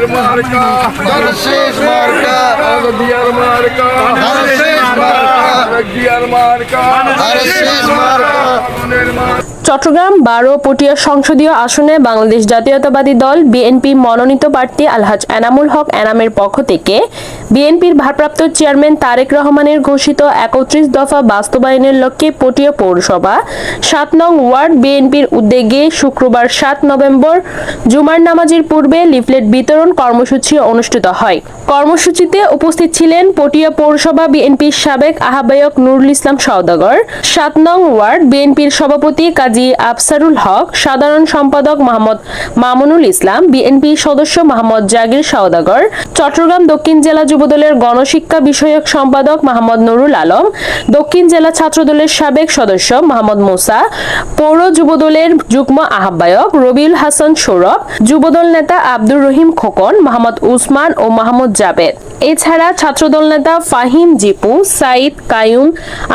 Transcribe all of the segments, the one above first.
মার্কা। ধানের মার্কা। দিয়ার মার্কা। ধানের মার্কা। দিয়ার মার্কা। ধানের মার্কা। চট্টগ্রাম বারো পটিয়া সংসদীয় আসনে বাংলাদেশ জাতীয়তাবাদী দল, বিএনপি মনোনীত প্রার্থী আলহাজ এনামুল হক এনামের পক্ষ থেকে বিএনপির ভারপ্রাপ্ত চেয়ারম্যান তারেক রহমানের ঘোষিত একত্রিশ দফা বাস্তবায়নের লক্ষ্যে পটিয়া পৌরসভা সাত নং ওয়ার্ড বিএনপির উদ্যোগে শুক্রবার সাত নভেম্বর জুমার নামাজের পূর্বে লিফলেট বিতরণ কর্মসূচি অনুষ্ঠিত হয়। কর্মসূচিতে উপস্থিত ছিলেন পটিয়া পৌরসভা বিএনপির সাবেক আহ্বায়ক নুরুল ইসলাম সওদাগর, সাত নং ওয়ার্ড বিএনপির সভাপতি কাজী আফসারুল হক, সাধারণ সম্পাদক মোহাম্মদ মামুনুল ইসলাম, বিএনপি সদস্য মোহাম্মদ জাগির সওদাগর, চট্টগ্রাম দক্ষিণ জেলা যুবদলের গণশিক্ষা বিষয়ক সম্পাদক মোহাম্মদ নুরুল আলম, দক্ষিণ জেলা ছাত্রদলের সাবেক সদস্য মোহাম্মদ মুসা, পৌর যুবদলের যুগ্ম আহ্বায়ক রবিউল হাসান সৌরভ, যুবদল নেতা আব্দুর রহিম খোকন মোহাম্মদ উসমান ও মাহমুদ জাবেদ। এছাড়া ছাত্রদল নেতা ফাহিম জিপু, সাইদ কায়ুম,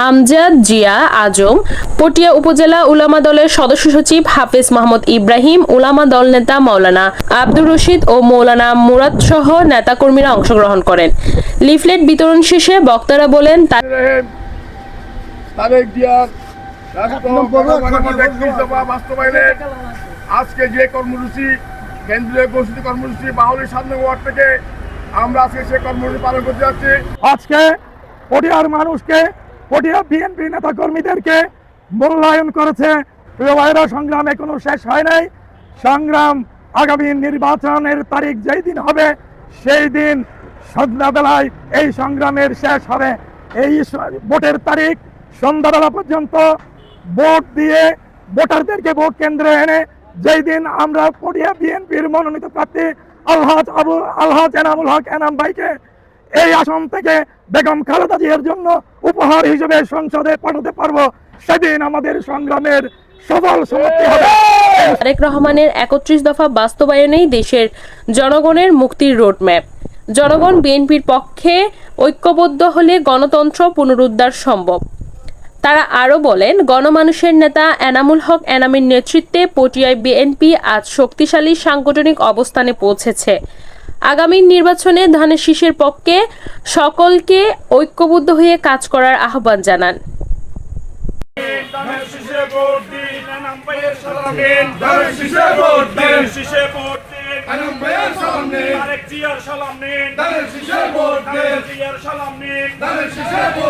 আমজাদ জিয়া আজম পটিয়া উপজেলা উলামা দলের সদস্য সচিব হাফিজ মাহমুদ ইব্রাহিম উলামা দল নেতা মাওলানা আব্দুর রশিদ ও মৌলানা মুরাদ সহ নেতাকর্মীরা অংশগ্রহণ করেন। লিফলেট বিতরণ শেষে বক্তারা বলেন আজকে যে কর্মসূচি কেন্দ্রীয় ঘোষিত কর্মসূচি বাহুলি সামনে ওয়ার্ড থেকে আমরা আজকে সে কর্মসূচি পালন করতে যাচ্ছি। আজকে পটিয়ার মানুষকে পটিয়া বিএনপি নেতা কর্মীদেরকে মূল্যায়ন করেছে। প্রিয় ভাইরা সংগ্রাম এখনও শেষ হয় নাই। সংগ্রাম আগামী নির্বাচনের তারিখ যেই দিন হবে, সেই দিন সন্ধ্যাবেলায় এই সংগ্রামের শেষ হবে। এই ভোটের তারিখ সন্ধ্যাবেলা পর্যন্ত ভোট দিয়ে ভোটারদেরকে ভোট কেন্দ্রে এনে যেই দিন আমরা পটিয়া বিএনপির মনোনীত প্রার্থী আলহাজ আবু আলহাজ এনামুল হক এনাম ভাইকে এই আসন থেকে বেগম খালেদা জিয়ার জন্য উপহার হিসেবে সংসদে পাঠাতে পারব, সেদিন আমাদের সংগ্রামের সফল সমাপ্তি হবে। তারেক রহমানের একত্রিশ দফা বাস্তবায়নেই দেশের জনগণের মুক্তির রোডম্যাপ। জনগণ বিএনপির পক্ষে ঐক্যবদ্ধ হলে গণতন্ত্র পুনরুদ্ধার সম্ভব। তারা আরও বলেন, গণমানুষের নেতা এনামুল হক এনামের নেতৃত্বে পটিয়ায় বিএনপি আজ শক্তিশালী সাংগঠনিক অবস্থানে পৌঁছেছে। আগামী নির্বাচনে ধানের শীষের পক্ষে সকলকে ঐক্যবদ্ধ হয়ে কাজ করার আহ্বান জানান। সালামে নেন। সালাম নিন। সালাম নিন।